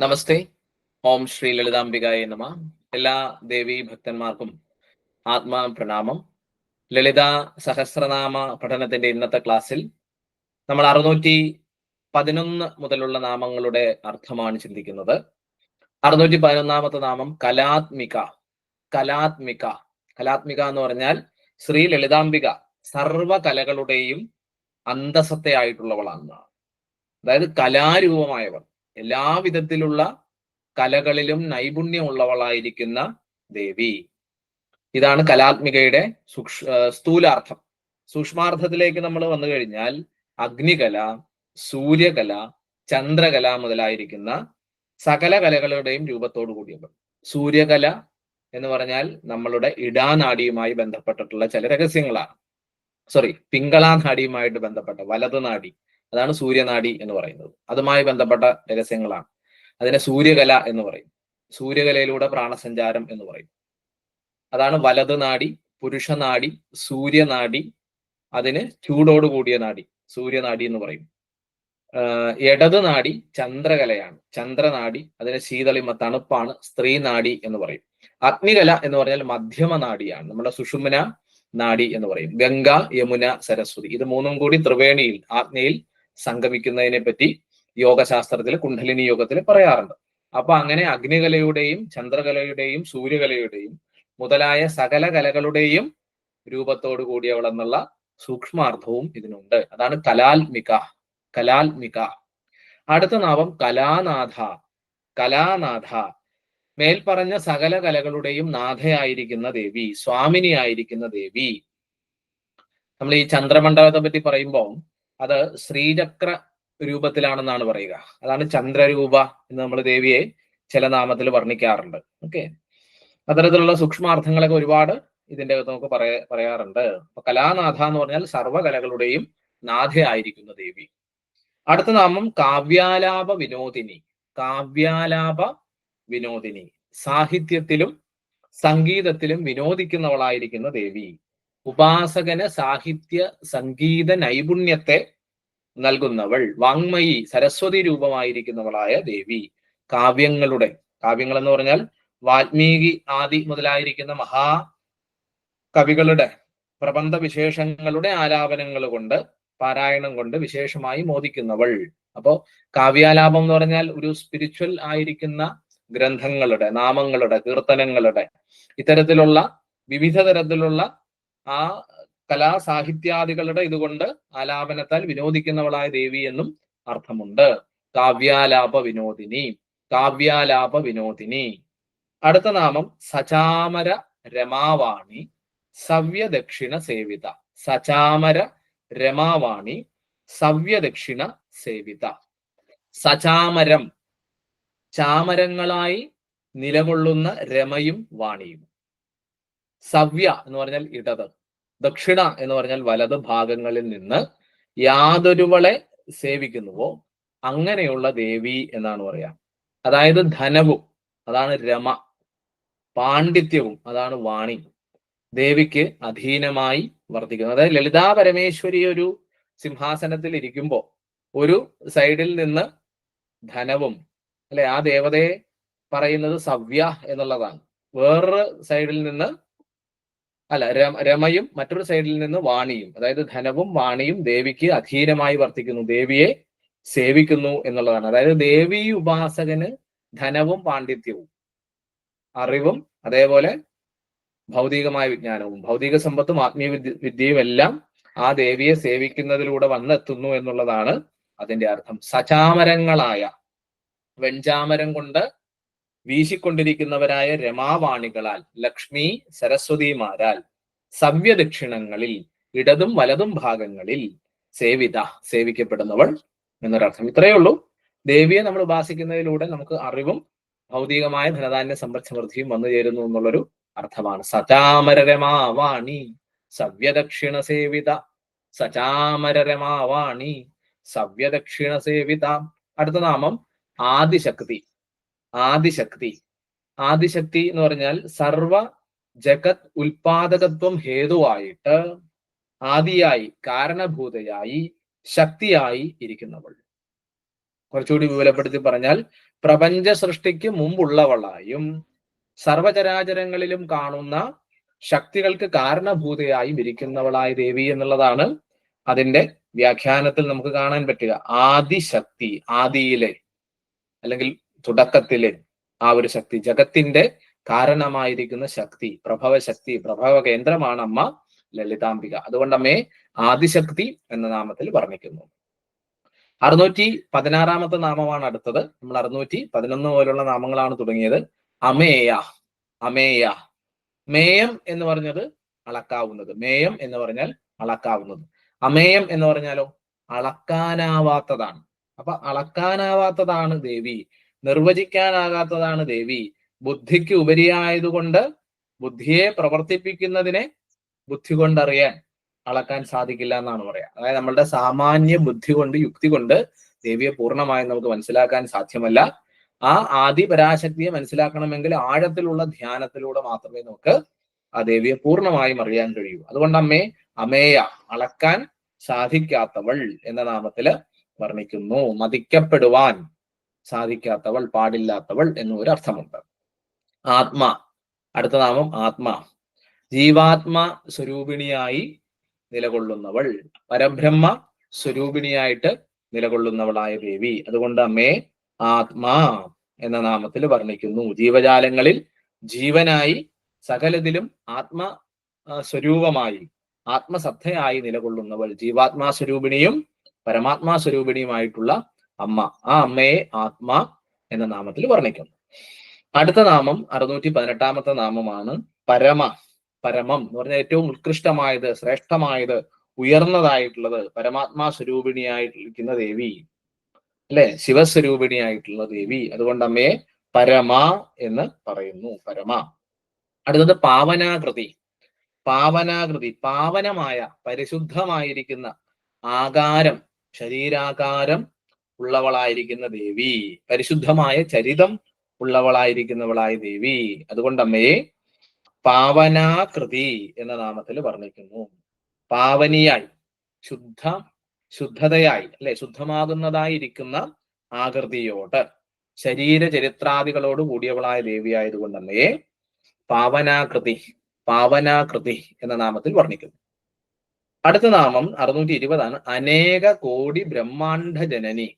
നമസ്തേ. ഓം ശ്രീ ലളിതാംബികായ നമ. എല്ലാ ദേവീ ഭക്തന്മാർക്കും ആത്മാ പ്രണാമം. ലളിത സഹസ്രനാമ പഠനത്തിന്റെ ഇന്നത്തെ ക്ലാസ്സിൽ നമ്മൾ അറുന്നൂറ്റി പതിനൊന്ന് മുതലുള്ള നാമങ്ങളുടെ അർത്ഥമാണ് ചിന്തിക്കുന്നത്. അറുന്നൂറ്റി പതിനൊന്നാമത്തെ നാമം കലാത്മിക. കലാത്മിക. കലാത്മിക എന്ന് പറഞ്ഞാൽ ശ്രീ ലളിതാംബിക സർവ കലകളുടെയും അന്തസത്തെ ആയിട്ടുള്ളവളാണ് അതായത് കലാരൂപമായവർ എല്ലാവിധത്തിലുള്ള കലകളിലും നൈപുണ്യമുള്ളവളായിരിക്കുന്ന ദേവി. ഇതാണ് കലാത്മികയുടെ സൂക്ഷ് സ്ഥൂലാർത്ഥം. സൂക്ഷ്മാർത്ഥത്തിലേക്ക് നമ്മൾ വന്നു കഴിഞ്ഞാൽ അഗ്നികല സൂര്യകല ചന്ദ്രകല മുതലായിരിക്കുന്ന സകല കലകളുടെയും രൂപത്തോടു കൂടിയവർ സൂര്യകല എന്ന് പറഞ്ഞാൽ നമ്മളുടെ ഇടാനാടിയുമായി ബന്ധപ്പെട്ടിട്ടുള്ള ചില രഹസ്യങ്ങളാണ്. സോറി പിങ്കളാനാടിയുമായിട്ട് ബന്ധപ്പെട്ട വലത് നാടി അതാണ് സൂര്യനാടി എന്ന് പറയുന്നത്. അതുമായി ബന്ധപ്പെട്ട രഹസ്യങ്ങളാണ്. അതിനെ സൂര്യകല എന്ന് പറയും. സൂര്യകലയിലൂടെ പ്രാണസഞ്ചാരം എന്ന് പറയും. അതാണ് വലത് നാടി പുരുഷനാടി സൂര്യനാടി അതിന് ചൂടോട് കൂടിയ നാടി സൂര്യനാടി എന്ന് പറയും. ഇടത് നാടി ചന്ദ്രകലയാണ്. ചന്ദ്രനാടി അതിന് ശീതളിമ തണുപ്പാണ് സ്ത്രീ നാടി എന്ന് പറയും. അഗ്നികല എന്ന് പറഞ്ഞാൽ മധ്യമ നാടിയാണ്. നമ്മുടെ സുഷുമ്ന നാടി എന്ന് പറയും. ഗംഗ യമുന സരസ്വതി. ഇത് മൂന്നും കൂടി ത്രിവേണിയിൽ ആജ്ഞയിൽ സംഗമിക്കുന്നതിനെ പറ്റി യോഗശാസ്ത്രത്തിൽ കുണ്ഡലിനി യോഗത്തിൽ പറയാറുണ്ട്. അപ്പൊ അങ്ങനെ അഗ്നികലയുടെയും ചന്ദ്രകലയുടെയും സൂര്യകലയുടെയും മുതലായ സകല കലകളുടെയും രൂപത്തോടു കൂടിയവളെന്നുള്ള സൂക്ഷ്മാർത്ഥവും ഇതിനുണ്ട്. അതാണ് കലാത്മിക കലാത്മിക. അടുത്ത നാമം കലാനാഥ കലാനാഥ. മേൽപ്പറഞ്ഞ സകല കലകളുടെയും നാഥയായിരിക്കുന്ന ദേവി സ്വാമിനിയായിരിക്കുന്ന ദേവി. നമ്മൾ ഈ ചന്ദ്രമണ്ഡലത്തെ പറ്റി പറയുമ്പോൾ അത് ശ്രീചക്ര രൂപത്തിലാണെന്നാണ് പറയുക. അതാണ് ചന്ദ്രരൂപ എന്ന് നമ്മൾ ദേവിയെ ചില നാമത്തിൽ വർണിക്കാറുണ്ട്. ഓക്കെ അത്തരത്തിലുള്ള സൂക്ഷ്മാർത്ഥങ്ങളൊക്കെ ഒരുപാട് ഇതിന്റെ അകത്ത് നമുക്ക് പറയ പറയാറുണ്ട്. അപ്പൊ കലാനാഥ എന്ന് പറഞ്ഞാൽ സർവകലകളുടെയും നാഥയായിരിക്കുന്ന ദേവി. അടുത്ത നാമം കാവ്യാലാപ വിനോദിനി. കാവ്യാലാപ വിനോദിനി. സാഹിത്യത്തിലും സംഗീതത്തിലും വിനോദിക്കുന്നവളായിരിക്കുന്ന ദേവി. ഉപാസകന് സാഹിത്യ സംഗീത നൈപുണ്യത്തെ നൽകുന്നവൾ. വാങ്മയി സരസ്വതി രൂപമായിരിക്കുന്നവളായ ദേവി. കാവ്യങ്ങളുടെ കാവ്യങ്ങൾ എന്ന് പറഞ്ഞാൽ വാൽമീകി ആദി മുതലായിരിക്കുന്ന മഹാ കവികളുടെ പ്രബന്ധ വിശേഷങ്ങളുടെ ആലാപനങ്ങൾ കൊണ്ട് പാരായണം കൊണ്ട് വിശേഷമായി മോദിക്കുന്നവൾ. അപ്പോ കാവ്യാലാപം എന്ന് പറഞ്ഞാൽ ഒരു സ്പിരിച്വൽ ആയിരിക്കുന്ന ഗ്രന്ഥങ്ങളുടെ നാമങ്ങളുടെ കീർത്തനങ്ങളുടെ ഇത്തരത്തിലുള്ള വിവിധ തരത്തിലുള്ള ആ കലാ സാഹിത്യാദികളുടെ ഇതുകൊണ്ട് ആലാപനത്താൽ വിനോദിക്കുന്നവളായ ദേവി എന്നും അർത്ഥമുണ്ട്. കാവ്യാലാപ വിനോദിനി കാവ്യാലാപ വിനോദിനി. അടുത്ത നാമം സചാമര രമാവാണി സവ്യദക്ഷിണ സേവിത. സചാമര രമാവാണി സവ്യദക്ഷിണ സേവിത. സചാമരം ചാമരങ്ങളായി നിലകൊള്ളുന്ന രമയും വാണിയും. സവ്യ എന്ന് പറഞ്ഞാൽ ഇടത്. ദക്ഷിണ എന്ന് പറഞ്ഞാൽ വലത് ഭാഗങ്ങളിൽ നിന്ന് യാതൊരുവളെ സേവിക്കുന്നുവോ അങ്ങനെയുള്ള ദേവി എന്നാണ് പറയാ. അതായത് ധനവും അതാണ് രമ. പാണ്ഡിത്യവും അതാണ് വാണി. ദേവിക്ക് അധീനമായി വർദ്ധിക്കുന്നു അതായത് ലളിതാ പരമേശ്വരി ഒരു സിംഹാസനത്തിൽ ഇരിക്കുമ്പോൾ ഒരു സൈഡിൽ നിന്ന് ധനവും അല്ലെ ആ ദേവതയെ പറയുന്നത് സവ്യ എന്നുള്ളതാണ്. വേറൊരു സൈഡിൽ നിന്ന് അല്ല രമയും മറ്റൊരു സൈഡിൽ നിന്ന് വാണിയും അതായത് ധനവും വാണിയും ദേവിക്ക് അധീനമായി വർത്തിക്കുന്നു. ദേവിയെ സേവിക്കുന്നു എന്നുള്ളതാണ്. അതായത് ദേവി ഉപാസകന് ധനവും പാണ്ഡിത്യവും അറിവും അതേപോലെ ഭൗതികമായ വിജ്ഞാനവും ഭൗതിക സമ്പത്തും ആത്മീയ വിദ്യയും എല്ലാം ആ ദേവിയെ സേവിക്കുന്നതിലൂടെ വന്നെത്തുന്നു എന്നുള്ളതാണ് അതിന്റെ അർത്ഥം. സചാമരങ്ങളായ വെഞ്ചാമരം കൊണ്ട് വീശിക്കൊണ്ടിരിക്കുന്നവരായ രമാവാണികളാൽ ലക്ഷ്മി സരസ്വതിമാരാൽ സവ്യദക്ഷിണങ്ങളിൽ ഇടതും വലതും ഭാഗങ്ങളിൽ സേവിത സേവിക്കപ്പെടുന്നവൾ എന്നൊരർത്ഥം. ഇത്രയേ ഉള്ളൂ. ദേവിയെ നമ്മൾ ഉപാസിക്കുന്നതിലൂടെ നമുക്ക് അറിവും ഭൗതികമായ ധനധാന്യ സമ്പദ് സമൃദ്ധിയും വന്നു ചേരുന്നു എന്നുള്ളൊരു അർത്ഥമാണ്. സചാമരരമാവാണി സവ്യദക്ഷിണ സേവിത. സചാമരരമാവാണി സവ്യദക്ഷിണ സേവിത. അടുത്ത നാമം ആദിശക്തി. ആദിശക്തി. ആദിശക്തി എന്ന് പറഞ്ഞാൽ സർവ ജഗത് ഉൽപാദകത്വം ഹേതുവായിട്ട് ആദിയായി കാരണഭൂതയായി ശക്തിയായി ഇരിക്കുന്നവൾ. കുറച്ചുകൂടി വിപുലപ്പെടുത്തി പറഞ്ഞാൽ പ്രപഞ്ച സൃഷ്ടിക്ക് മുമ്പുള്ളവളായും സർവചരാചരങ്ങളിലും കാണുന്ന ശക്തികൾക്ക് കാരണഭൂതയായും ഇരിക്കുന്നവളായ ദേവി എന്നുള്ളതാണ് അതിന്റെ വ്യാഖ്യാനത്തിൽ നമുക്ക് കാണാൻ പറ്റുക. ആദിശക്തി ആദിയിലെ അല്ലെങ്കിൽ തുടക്കത്തിലെ ആ ഒരു ശക്തി ജഗത്തിന്റെ കാരണമായിരിക്കുന്ന ശക്തി പ്രഭവ ശക്തി പ്രഭവ കേന്ദ്രമാണ് അമ്മ ലളിതാംബിക. അതുകൊണ്ട് അമ്മയെ ആദിശക്തി എന്ന നാമത്തിൽ വർണിക്കുന്നു. അറുന്നൂറ്റി പതിനാറാമത്തെ നാമമാണ് അടുത്തത്. നമ്മൾ അറുന്നൂറ്റി പതിനൊന്ന് പോലുള്ള നാമങ്ങളാണ് തുടങ്ങിയത്. അമേയ അമേയ. മേയം എന്ന് പറഞ്ഞത് അളക്കാവുന്നത്. മേയം എന്ന് പറഞ്ഞാൽ അളക്കാവുന്നത്. അമേയം എന്ന് പറഞ്ഞാലോ? അളക്കാനാവാത്തതാണ്. അപ്പൊ അളക്കാനാവാത്തതാണ് ദേവി. നിർവചിക്കാനാകാത്തതാണ് ദേവി. ബുദ്ധിക്ക് ഉപരിയായതുകൊണ്ട് ബുദ്ധിയെ പ്രവർത്തിപ്പിക്കുന്നതിനെ ബുദ്ധി കൊണ്ടറിയാൻ അളക്കാൻ സാധിക്കില്ല എന്നാണ് പറയാ. അതായത് നമ്മളുടെ സാമാന്യ ബുദ്ധി കൊണ്ട് യുക്തി കൊണ്ട് ദേവിയെ പൂർണമായും നമുക്ക് മനസ്സിലാക്കാൻ സാധ്യമല്ല. ആ ആദി പരാശക്തിയെ മനസ്സിലാക്കണമെങ്കിൽ ആഴത്തിലുള്ള ധ്യാനത്തിലൂടെ മാത്രമേ നമുക്ക് ആ ദേവിയെ പൂർണമായും അറിയാൻ കഴിയൂ. അതുകൊണ്ട് അമ്മേ അമേയ അളക്കാൻ സാധിക്കാത്തവൾ എന്ന നാമത്തിൽ വർണിക്കുന്നു. മതിക്കപ്പെടുവാൻ. സാധിക്കാത്തവൾ പാടില്ലാത്തവൾ എന്നും ഒരു അർത്ഥമുണ്ട് ആത്മ അടുത്ത നാമം ആത്മ. ജീവാത്മ സ്വരൂപിണിയായി നിലകൊള്ളുന്നവൾ പരബ്രഹ്മ സ്വരൂപിണിയായിട്ട് നിലകൊള്ളുന്നവളായ ദേവി. അതുകൊണ്ട് അമ്മേ ആത്മാ എന്ന നാമത്തിൽ വർണിക്കുന്നു. ജീവജാലങ്ങളിൽ ജീവനായി സകലതിലും ആത്മ സ്വരൂപമായി ആത്മസത്തയായി നിലകൊള്ളുന്നവൾ ജീവാത്മാ സ്വരൂപിണിയും പരമാത്മാ സ്വരൂപിണിയുമായിട്ടുള്ള അമ്മ ആ അമ്മയെ ആത്മ എന്ന നാമത്തിൽ വർണിക്കുന്നു. അടുത്ത നാമം അറുന്നൂറ്റി പതിനെട്ടാമത്തെ നാമമാണ് പരമ. പരമം എന്ന് പറഞ്ഞാൽ ഏറ്റവും ഉത്കൃഷ്ടമായത് ശ്രേഷ്ഠമായത് ഉയർന്നതായിട്ടുള്ളത് പരമാത്മാ സ്വരൂപിണിയായിട്ടിരിക്കുന്ന ദേവി. അല്ലെ? ശിവസ്വരൂപിണിയായിട്ടുള്ള ദേവി. അതുകൊണ്ട് അമ്മയെ പരമ എന്ന് പറയുന്നു. പരമ. അടുത്തത് പാവനാകൃതി. പാവനാകൃതി പാവനമായ പരിശുദ്ധമായിരിക്കുന്ന ആകാരം ശരീരാകാരം ഉള്ളവളായിരിക്കുന്ന ദേവി. പരിശുദ്ധമായ ചരിതം ഉള്ളവളായിരിക്കുന്നവളായ ദേവി. അതുകൊണ്ട് അമ്മയെ പാവനാകൃതി എന്ന നാമത്തിൽ വർണിക്കുന്നു. പാവനിയായി ശുദ്ധ ശുദ്ധതയായി അല്ലെ? ശുദ്ധമാകുന്നതായിരിക്കുന്ന ആകൃതിയോട് ശരീര ചരിത്രാദികളോട് കൂടിയവളായ ദേവിയായതുകൊണ്ട് അമ്മയെ പാവനാകൃതി പാവനാകൃതി എന്ന നാമത്തിൽ വർണിക്കുന്നു. അടുത്ത നാമം അറുന്നൂറ്റി ഇരുപതാണ് അനേക കോടി ബ്രഹ്മാണ്ഡ ജനനി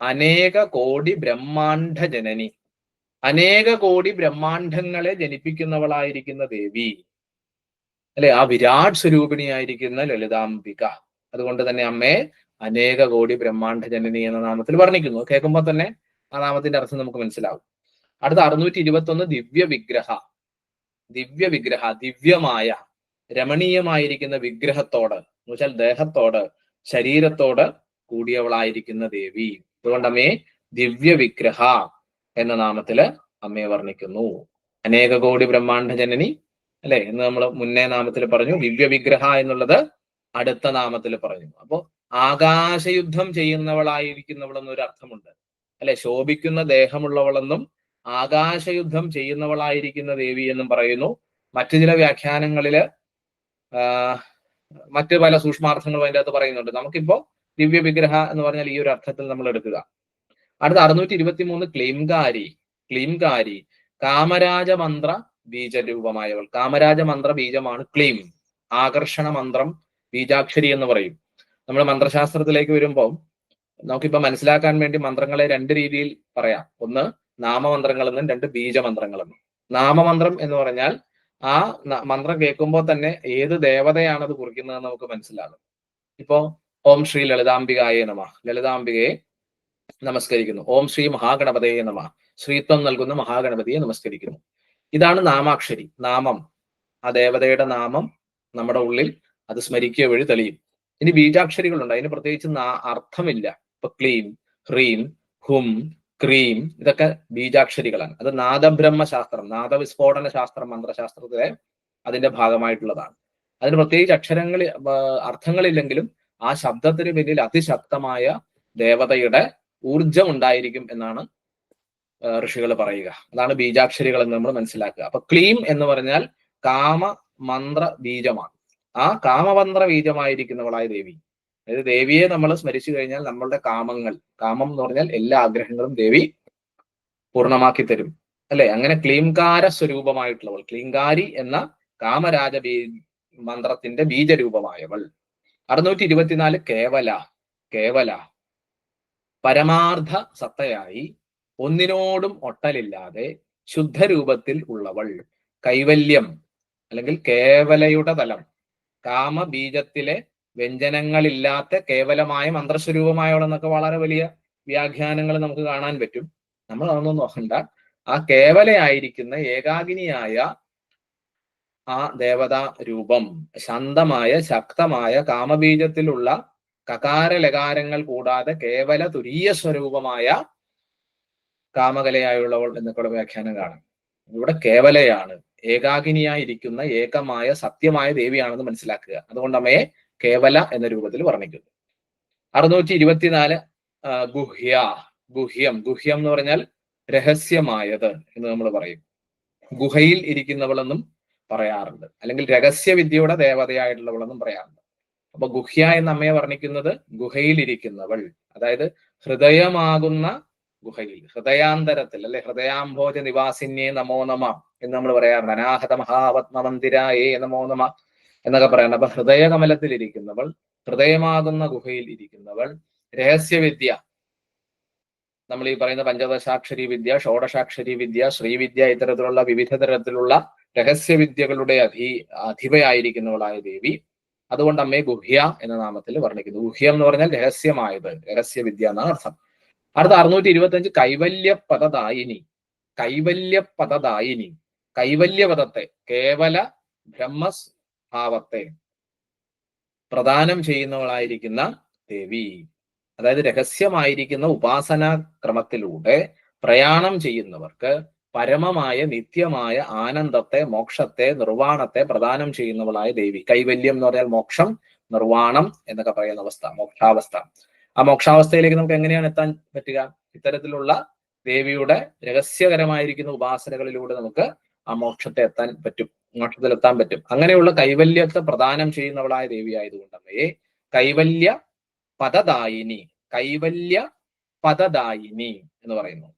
അനേക കോടി ബ്രഹ്മാണ്ഡ ജനനി. അനേക കോടി ബ്രഹ്മാണ്ഡങ്ങളെ ജനിപ്പിക്കുന്നവളായിരിക്കുന്ന ദേവി. അല്ലെ? ആ വിരാട് സ്വരൂപിണിയായിരിക്കുന്ന ലളിതാംബിക. അതുകൊണ്ട് തന്നെ അമ്മയെ അനേക കോടി ബ്രഹ്മാണ്ഡ ജനനി എന്ന നാമത്തിൽ വർണിക്കുന്നു. കേൾക്കുമ്പോൾ തന്നെ ആ നാമത്തിന്റെ അർത്ഥം നമുക്ക് മനസ്സിലാവും. അടുത്ത അറുന്നൂറ്റി ഇരുപത്തി ഒന്ന് ദിവ്യ വിഗ്രഹ ദിവ്യ വിഗ്രഹ ദിവ്യമായ രമണീയമായിരിക്കുന്ന വിഗ്രഹത്തോട് എന്ന് വെച്ചാൽ ദേഹത്തോട് ശരീരത്തോട് കൂടിയവളായിരിക്കുന്ന ദേവി. അതുകൊണ്ട് അമ്മയെ ദിവ്യ വിഗ്രഹ എന്ന നാമത്തിൽ അമ്മയെ വർണിക്കുന്നു. അനേക കോടി ബ്രഹ്മാണ്ഡ ജനനി അല്ലെ? എന്ന് നമ്മൾ മുന്നേ നാമത്തിൽ പറഞ്ഞു. ദിവ്യ വിഗ്രഹ എന്നുള്ളത് അടുത്ത നാമത്തിൽ പറഞ്ഞു. അപ്പൊ ആകാശയുദ്ധം ചെയ്യുന്നവളായിരിക്കുന്നവളെന്ന് ഒരു അർത്ഥമുണ്ട്. അല്ലെ? ശോഭിക്കുന്ന ദേഹമുള്ളവളെന്നും ആകാശയുദ്ധം ചെയ്യുന്നവളായിരിക്കുന്ന ദേവി എന്നും പറയുന്നു. മറ്റു ചില വ്യാഖ്യാനങ്ങളിൽ മറ്റു പല സൂക്ഷ്മാർത്ഥങ്ങളും അതിന്റെ അകത്ത് പറയുന്നുണ്ട്. നമുക്കിപ്പോ ദിവ്യ വിഗ്രഹ എന്ന് പറഞ്ഞാൽ ഈ ഒരു അർത്ഥത്തിൽ നമ്മൾ എടുക്കുക. അടുത്ത അറുന്നൂറ്റി ഇരുപത്തി മൂന്ന് ക്ലീംകാരി. ക്ലീംകാരി. കാമരാജ മന്ത്ര ബീജരൂപമായവൾ. കാമരാജ മന്ത്ര ബീജമാണ് ക്ലീം. ആകർഷണ മന്ത്രം ബീജാക്ഷരി എന്ന് പറയും. നമ്മൾ മന്ത്രശാസ്ത്രത്തിലേക്ക് വരുമ്പോൾ നമുക്കിപ്പോ മനസ്സിലാക്കാൻ വേണ്ടി മന്ത്രങ്ങളെ രണ്ട് രീതിയിൽ പറയാം. ഒന്ന് നാമമന്ത്രങ്ങളെന്നും രണ്ട് ബീജമന്ത്രങ്ങളെന്നും. നാമമന്ത്രം എന്ന് പറഞ്ഞാൽ ആ മന്ത്രം കേൾക്കുമ്പോൾ തന്നെ ഏത് ദേവതയാണ് അത് കുറിക്കുന്നത് നമുക്ക് മനസ്സിലാകും. ഇപ്പോ ഓം ശ്രീ ലളിതാംബികായ നമ. ലളിതാംബികയെ നമസ്കരിക്കുന്നു. ഓം ശ്രീ മഹാഗണപതയെ നമ. ശ്രീത്വം നൽകുന്ന മഹാഗണപതിയെ നമസ്കരിക്കുന്നു. ഇതാണ് നാമാക്ഷരി. നാമം. ആ ദേവതയുടെ നാമം നമ്മുടെ ഉള്ളിൽ അത് സ്മരിക്കുക വഴി തെളിയും. ഇനി ബീജാക്ഷരികളുണ്ട്. അതിന് പ്രത്യേകിച്ച് അർത്ഥമില്ല. ഇപ്പൊ ക്ലീം ഹ്രീം ഹും ക്രീം ഇതൊക്കെ ബീജാക്ഷരികളാണ്. അത് നാദബ്രഹ്മ ശാസ്ത്രം നാദവിസ്ഫോടന ശാസ്ത്രം മന്ത്രശാസ്ത്രത്തിലെ അതിന്റെ ഭാഗമായിട്ടുള്ളതാണ്. അതിന് പ്രത്യേകിച്ച് അക്ഷരങ്ങൾ അർത്ഥങ്ങളില്ലെങ്കിലും ആ ശബ്ദത്തിന് പിന്നിൽ അതിശക്തമായ ദേവതയുടെ ഊർജം ഉണ്ടായിരിക്കും എന്നാണ് ഋഷികൾ പറയുക. അതാണ് ബീജാക്ഷരികൾ എന്ന് നമ്മൾ മനസ്സിലാക്കുക. അപ്പൊ ക്ലീം എന്ന് പറഞ്ഞാൽ കാമ മന്ത്ര ബീജമാണ്. ആ കാമമന്ത്ര ബീജമായിരിക്കുന്നവളായ ദേവി. അതായത് ദേവിയെ നമ്മൾ സ്മരിച്ചു കഴിഞ്ഞാൽ നമ്മളുടെ കാമങ്ങൾ കാമം എന്ന് പറഞ്ഞാൽ എല്ലാ ആഗ്രഹങ്ങളും ദേവി പൂർണമാക്കി തരും. അല്ലെ? അങ്ങനെ ക്ലീംകാര സ്വരൂപമായിട്ടുള്ളവൾ ക്ലീങ്കാരി എന്ന കാമരാജ ബീ മന്ത്രത്തിന്റെ ബീജരൂപമായവൾ. അറുന്നൂറ്റി ഇരുപത്തിനാല് കേവല കേവല. പരമാർത്ഥ സത്തയായി ഒന്നിനോടും ഒട്ടലില്ലാതെ ശുദ്ധരൂപത്തിൽ ഉള്ളവൾ. കൈവല്യം അല്ലെങ്കിൽ കേവലയുടെ തലം. കാമബീജത്തിലെ വ്യഞ്ജനങ്ങളില്ലാത്ത കേവലമായ മന്ത്രസ്വരൂപമായവളെന്നൊക്കെ വളരെ വലിയ വ്യാഖ്യാനങ്ങൾ നമുക്ക് കാണാൻ പറ്റും. നമ്മൾ അതൊന്നും നോക്കണ്ട. ആ കേവലയായിരിക്കുന്ന ഏകാഗിനിയായ ആ ദേവതാ രൂപം ശാന്തമായ ശക്തമായ കാമബീജത്തിലുള്ള കകാര ലകാരങ്ങൾ കൂടാതെ കേവല തുരീയ സ്വരൂപമായ കാമകലയായുള്ളവൾ എന്നൊക്കെയുള്ള വ്യാഖ്യാനം കാണാം. ഇവിടെ കേവലയാണ് ഏകാഗിനിയായിരിക്കുന്ന ഏകമായ സത്യമായ ദേവിയാണെന്ന് മനസ്സിലാക്കുക. അതുകൊണ്ട് അമ്മയെ കേവല എന്ന രൂപത്തിൽ വർണിക്കുന്നു. അറുന്നൂറ്റി ഇരുപത്തിനാല് ഗുഹ്യ ഗുഹ്യം. ഗുഹ്യം എന്ന് പറഞ്ഞാൽ രഹസ്യമായത് എന്ന് നമ്മൾ പറയും. ഗുഹയിൽ ഇരിക്കുന്നവളെന്നും പറയാറുണ്ട്. അല്ലെങ്കിൽ രഹസ്യവിദ്യയുടെ ദേവതയായിട്ടുള്ളവളെന്നും പറയാറുണ്ട്. അപ്പൊ ഗുഹ്യ എന്ന അമ്മയെ വർണിക്കുന്നത് ഗുഹയിലിരിക്കുന്നവൾ. അതായത് ഹൃദയമാകുന്ന ഗുഹയിൽ ഹൃദയാന്തരത്തിൽ അല്ലെ ഹൃദയാംഭോജ നിവാസിന്യേ നമോ നമ എന്ന് നമ്മൾ പറയാറുണ്ട്. അനാഹത മഹാപത്മ മന്ദിരായേ നമോ നമ എന്നൊക്കെ പറയാറുണ്ട്. അപ്പൊ ഹൃദയകമലത്തിൽ ഇരിക്കുന്നവൾ ഹൃദയമാകുന്ന ഗുഹയിൽ ഇരിക്കുന്നവൾ രഹസ്യവിദ്യ നമ്മൾ ഈ പറയുന്ന പഞ്ചദശാക്ഷരി വിദ്യ ഷോഡശാക്ഷരി വിദ്യ ശ്രീവിദ്യ ഇത്തരത്തിലുള്ള വിവിധ തരത്തിലുള്ള രഹസ്യവിദ്യകളുടെ അധി അധിപയായിരിക്കുന്നവളായ ദേവി അതുകൊണ്ട് അമ്മയെ ഗുഹ്യ എന്ന നാമത്തിൽ വർണിക്കുന്നു. ഗുഹ്യം എന്ന് പറഞ്ഞാൽ രഹസ്യമായത് രഹസ്യവിദ്യ എന്നാണ് അർത്ഥം. അടുത്ത അറുന്നൂറ്റി ഇരുപത്തിയഞ്ച് കൈവല്യ പദദായിനി കൈവല്യ പദദായിനി കൈവല്യപദത്തെ കേവല ബ്രഹ്മഭാവത്തെ പ്രദാനം ചെയ്യുന്നവളായിരിക്കുന്ന ദേവി. അതായത് രഹസ്യമായിരിക്കുന്ന ഉപാസനാ ക്രമത്തിലൂടെ പ്രയാണം ചെയ്യുന്നവർക്ക് പരമമായ നിത്യമായ ആനന്ദത്തെ മോക്ഷത്തെ നിർവാണത്തെ പ്രദാനം ചെയ്യുന്നവളായ ദേവി. കൈവല്യം എന്ന് പറഞ്ഞാൽ മോക്ഷം നിർവാണം എന്നൊക്കെ പറയുന്ന അവസ്ഥ മോക്ഷാവസ്ഥ. ആ മോക്ഷാവസ്ഥയിലേക്ക് നമുക്ക് എങ്ങനെയാണ് എത്താൻ പറ്റുക? ഇത്തരത്തിലുള്ള ദേവിയുടെ രഹസ്യകരമായിരിക്കുന്ന ഉപാസനകളിലൂടെ നമുക്ക് ആ മോക്ഷത്തെ എത്താൻ പറ്റും. മോക്ഷത്തിലെത്താൻ പറ്റും. അങ്ങനെയുള്ള കൈവല്യത്തെ പ്രദാനം ചെയ്യുന്നവളായ ദേവി ആയതുകൊണ്ട് കൈവല്യ പദദായിനി കൈവല്യ പദദായിനി എന്ന് പറയുന്നു.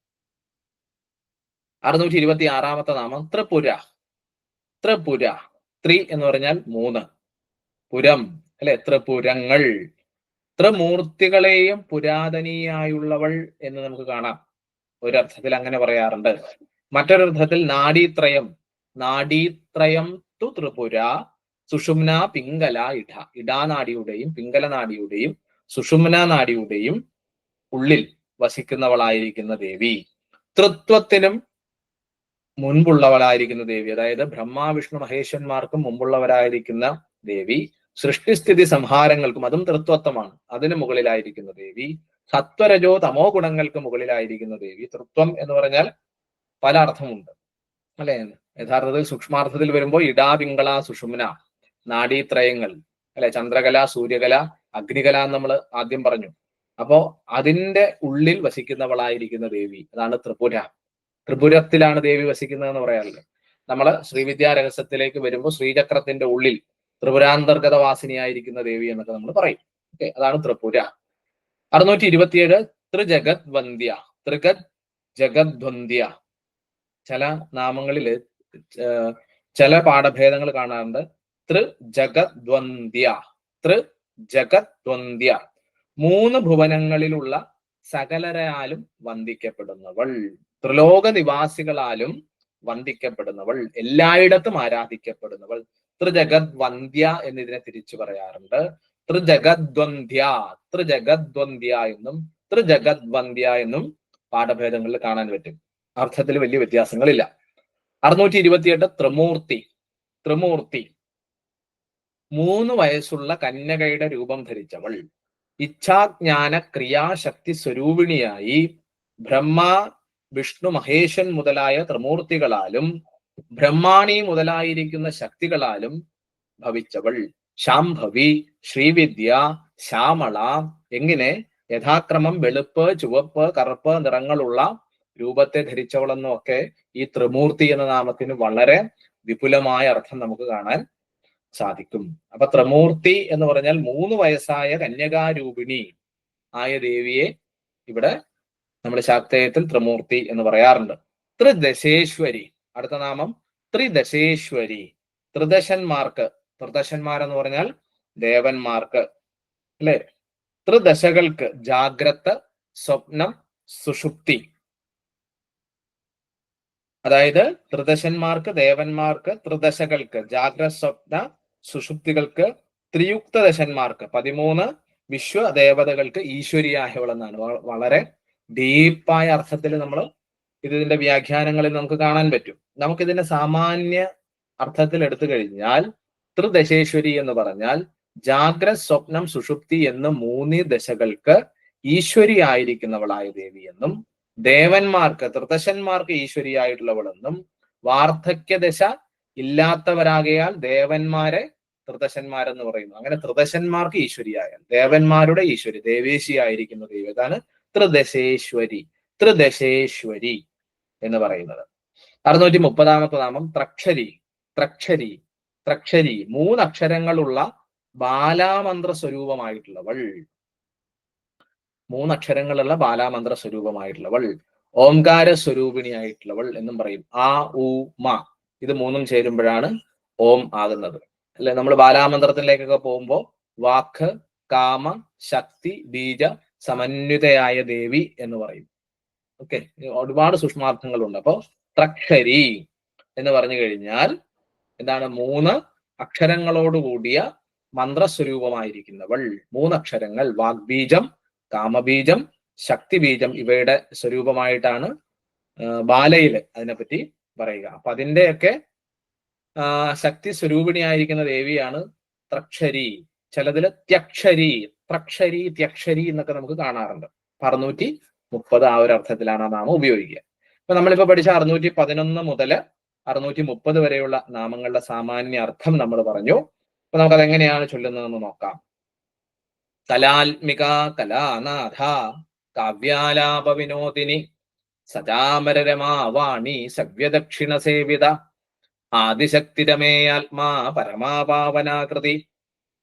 അറുന്നൂറ്റി ഇരുപത്തി ആറാമത്തെ നാമം ത്രിപുര ത്രിപുര ത്രി എന്ന് പറഞ്ഞാൽ മൂന്ന്. പുരം. അല്ലെ? ത്രിപുരങ്ങൾ ത്രിമൂർത്തികളെയും പുരാതനിയായുള്ളവൾ എന്ന് നമുക്ക് കാണാം. ഒരർത്ഥത്തിൽ അങ്ങനെ പറയാറുണ്ട്. മറ്റൊരർത്ഥത്തിൽ നാഡീത്രയം. നാഡീത്രയം തു ത്രിപുര സുഷുമ്ന പിങ്കല ഇട ഇടാനാടിയുടെയും പിങ്കല നാടിയുടെയും സുഷുമ്ന നാടിയുടെയും ഉള്ളിൽ വസിക്കുന്നവളായിരിക്കുന്ന ദേവി. തൃത്വത്തിനും മുൻപുള്ളവളായിരിക്കുന്ന ദേവി അതായത് ബ്രഹ്മ വിഷ്ണു മഹേശ്വന്മാർക്കും മുമ്പുള്ളവരായിരിക്കുന്ന ദേവി സൃഷ്ടിസ്ഥിതി സംഹാരങ്ങൾക്കും അതും തൃത്വത്വമാണ്. അതിന് മുകളിലായിരിക്കുന്ന ദേവി സത്വരജോ തമോ ഗുണങ്ങൾക്ക് മുകളിലായിരിക്കുന്ന ദേവി തൃത്വം എന്ന് പറഞ്ഞാൽ പല അർത്ഥമുണ്ട്. അല്ലെ? യഥാർത്ഥത്തിൽ സൂക്ഷ്മാർത്ഥത്തിൽ വരുമ്പോൾ ഇടാ പിങ്കള സുഷുമ്ന നാഡീത്രയങ്ങൾ അല്ലെ? ചന്ദ്രകല സൂര്യകല അഗ്നികല എന്ന് നമ്മൾ ആദ്യം പറഞ്ഞു. അപ്പോ അതിന്റെ ഉള്ളിൽ വസിക്കുന്നവളായിരിക്കുന്ന ദേവി അതാണ് ത്രിപുര. ത്രിപുരത്തിലാണ് ദേവി വസിക്കുന്നതെന്ന് പറയാറില്ല. നമ്മൾ ശ്രീവിദ്യാ രഹസ്യത്തിലേക്ക് വരുമ്പോൾ ശ്രീചക്രത്തിന്റെ ഉള്ളിൽ ത്രിപുരാന്തർഗത വാസിനിയായിരിക്കുന്ന ദേവി എന്നൊക്കെ നമ്മൾ പറയും. ഓക്കെ അതാണ് ത്രിപുര. അറുന്നൂറ്റി ഇരുപത്തിയേഴ് ത്രിജഗത് വന്ധ്യ ത്രിഗത് ജഗദ്വന്ധ്യ ചില നാമങ്ങളിൽ ചില പാഠഭേദങ്ങൾ കാണാറുണ്ട്. ത്രി ജഗദ്വന്ധ്യ ത്രി ജഗദ്വന്ധ്യ മൂന്ന് ഭുവനങ്ങളിലുള്ള സകലരാലും വന്ദിക്കപ്പെടുന്നവൾ. ത്രിലോക നിവാസികളാലും വന്ദിക്കപ്പെടുന്നവൾ എല്ലായിടത്തും ആരാധിക്കപ്പെടുന്നവൾ. ത്രിജഗത് വന്ധ്യ എന്നിതിനെ തിരിച്ചു പറയാറുണ്ട്. ത്രിജഗദ്വന്ധ്യ ത്രിജഗദ്വന്ധ്യ എന്നും ത്രിജഗദ്വന്ധ്യ എന്നും പാഠഭേദങ്ങളിൽ കാണാൻ പറ്റും. അർത്ഥത്തിൽ വലിയ വ്യത്യാസങ്ങളില്ല. അറുന്നൂറ്റി ഇരുപത്തിയെട്ട് ത്രിമൂർത്തി ത്രിമൂർത്തി. മൂന്ന് വയസ്സുള്ള കന്യകയുടെ രൂപം ധരിച്ചവൾ. ഇച്ഛാജ്ഞാന ക്രിയാശക്തി സ്വരൂപിണിയായി ബ്രഹ്മ വിഷ്ണു മഹേശൻ മുതലായ ത്രിമൂർത്തികളാലും ബ്രഹ്മാണി മുതലായിരിക്കുന്ന ശക്തികളാലും ഭവിച്ചവൾ. ശാംഭവി ശ്രീവിദ്യ ശ്യാമള എങ്ങനെ യഥാക്രമം വെളുപ്പ് ചുവപ്പ് കറുപ്പ് നിറങ്ങളുള്ള രൂപത്തെ ധരിച്ചവളെന്നൊക്കെ ഈ ത്രിമൂർത്തി എന്ന നാമത്തിന് വളരെ വിപുലമായ അർത്ഥം നമുക്ക് കാണാൻ സാധിക്കും. അപ്പൊ ത്രിമൂർത്തി എന്ന് പറഞ്ഞാൽ മൂന്ന് വയസ്സായ കന്യകാരൂപിണി ആയ ദേവിയെ ഇവിടെ നമ്മൾ ശാക്തേയത്തിൽ ത്രിമൂർത്തി എന്ന് പറയാറുണ്ട്. ത്രിദശേശ്വരി. അടുത്ത നാമം ത്രിദശേശ്വരി. ത്രിദശന്മാർക്ക് ത്രിദശന്മാരെന്ന് പറഞ്ഞാൽ ദേവന്മാർക്ക് അല്ലെ? ത്രിദശകൾക്ക് ജാഗ്രത സ്വപ്നം സുഷുപ്തി. അതായത് ത്രിദശന്മാർക്ക് ദേവന്മാർക്ക് ത്രിദശകൾക്ക് ജാഗ്ര സ്വപ്ന സുഷുപ്തികൾക്ക് ത്രിയുക്ത ദശന്മാർക്ക് പതിമൂന്ന് വിശ്വദേവതകൾക്ക് ഈശ്വരിയായവളെന്നാണ് വ- വളരെ ഡീപ്പായ അർത്ഥത്തിൽ നമ്മൾ ഇതിന്റെ വ്യാഖ്യാനങ്ങളിൽ നമുക്ക് കാണാൻ പറ്റും. നമുക്കിതിന്റെ സാമാന്യ അർത്ഥത്തിൽ എടുത്തു കഴിഞ്ഞാൽ ത്രിദശേശ്വരി എന്ന് പറഞ്ഞാൽ ജാഗ്ര സ്വപ്നം സുഷുപ്തി എന്ന മൂന്ന് ദശകൾക്ക് ഈശ്വരി ആയിരിക്കുന്നവളായ ദേവി എന്നും ദേവന്മാർക്ക് ത്രിദശന്മാർക്ക് ഈശ്വരിയായിട്ടുള്ളവളെന്നും വാർദ്ധക്യദശ ഇല്ലാത്തവരാകയാൽ ദേവന്മാരെ ത്രിദശന്മാരെന്ന് പറയുന്നു. അങ്ങനെ ത്രിദശന്മാർക്ക് ഈശ്വരിയായ ദേവന്മാരുടെ ഈശ്വരി ദേവേശി ആയിരിക്കുന്ന ദൈവം ത്രിദശേശ്വരി ത്രിദശേശ്വരി എന്ന് പറയുന്നത്. അറുന്നൂറ്റി മുപ്പതാമത്തെ നാമം ത്രക്ഷരി ത്രക്ഷരി ത്രക്ഷരി. മൂന്നക്ഷരങ്ങളുള്ള ബാലാമന്ത്ര സ്വരൂപമായിട്ടുള്ളവൾ മൂന്നക്ഷരങ്ങളുള്ള ബാലാമന്ത്ര സ്വരൂപമായിട്ടുള്ളവൾ ഓംകാര സ്വരൂപിണിയായിട്ടുള്ളവൾ എന്നും പറയും. ആ ഉ മ. ഇത് മൂന്നും ചേരുമ്പോഴാണ് ഓം ആകുന്നത്. അല്ലെ? നമ്മൾ ബാലാമന്ത്രത്തിലേക്കൊക്കെ പോകുമ്പോൾ വാക്ക് കാമ ശക്തി ബീജ സമന്വിതയായ ദേവി എന്ന് പറയും. ഓക്കെ ഒരുപാട് സൂക്ഷ്മാർത്ഥങ്ങളുണ്ട്. അപ്പോ ത്രക്ഷരി എന്ന് പറഞ്ഞു കഴിഞ്ഞാൽ എന്താണ്? മൂന്ന് അക്ഷരങ്ങളോടുകൂടിയ മന്ത്രസ്വരൂപമായിരിക്കുന്നവൾ. മൂന്നക്ഷരങ്ങൾ വാഗ്ബീജം കാമബീജം ശക്തിബീജം ഇവയുടെ സ്വരൂപമായിട്ടാണ് ബാലയിൽ അതിനെപ്പറ്റി പറയുക. അപ്പൊ അതിന്റെയൊക്കെ ശക്തി സ്വരൂപിണിയായിരിക്കുന്ന ദേവിയാണ് ത്രക്ഷരി. ചിലതിൽ ത്യക്ഷരി ത്രക്ഷരി ത്യക്ഷരി എന്നൊക്കെ നമുക്ക് കാണാറുണ്ട്. അറുന്നൂറ്റി മുപ്പത് ആ ഒരു അർത്ഥത്തിലാണ് ആ നാമം ഉപയോഗിക്കുക. അപ്പൊ നമ്മളിപ്പോ പഠിച്ച അറുന്നൂറ്റി പതിനൊന്ന് മുതൽ അറുന്നൂറ്റി മുപ്പത് വരെയുള്ള നാമങ്ങളുടെ സാമാന്യ അർത്ഥം നമ്മൾ പറഞ്ഞു. അപ്പൊ നമുക്കത് എങ്ങനെയാണ് ചൊല്ലുന്നതെന്ന് നോക്കാം. കലാത്മിക കലാനാഥ കാവ്യാലാപ വിനോദിനി സദാമരരമാവാണി സവ്യദക്ഷിണ സേവിത ആദിശക്തിരമേ ആത്മാ പരമാപാവനാകൃതി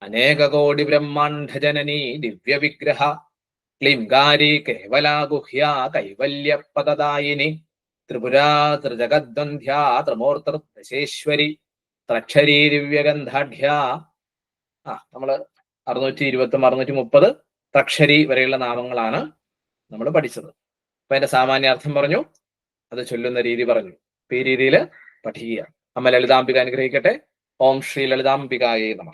അനേക കോടി ബ്രഹ്മാണ്ഡ ജനനി ദിവ്യ വിഗ്രഹ ക്ലിംഗാരി കേവലാഗുഹ്യ കൈവല്യ പദദായിനി ത്രിപുരാ ത്രിജഗദ്വന്ധ്യ ത്രിമൂർത്തർദശേശ്വരി ത്രക്ഷരീ ദിവ്യഗന്ധാഢ്യ. ആ നമ്മൾ അറുന്നൂറ്റി ഇരുപത്തും അറുന്നൂറ്റി മുപ്പത് ത്രക്ഷരി വരെയുള്ള നാമങ്ങളാണ് നമ്മൾ പഠിച്ചത്. അപ്പൊ അതിന്റെ സാമാന്യാർത്ഥം പറഞ്ഞു അത് ചൊല്ലുന്ന രീതി പറഞ്ഞു. അപ്പൊ ഈ രീതിയിൽ പഠിക്കുക. അമ്മ ലളിതാംബിക അനുഗ്രഹിക്കട്ടെ. ഓം ശ്രീ ലളിതാംബികായേ നമ.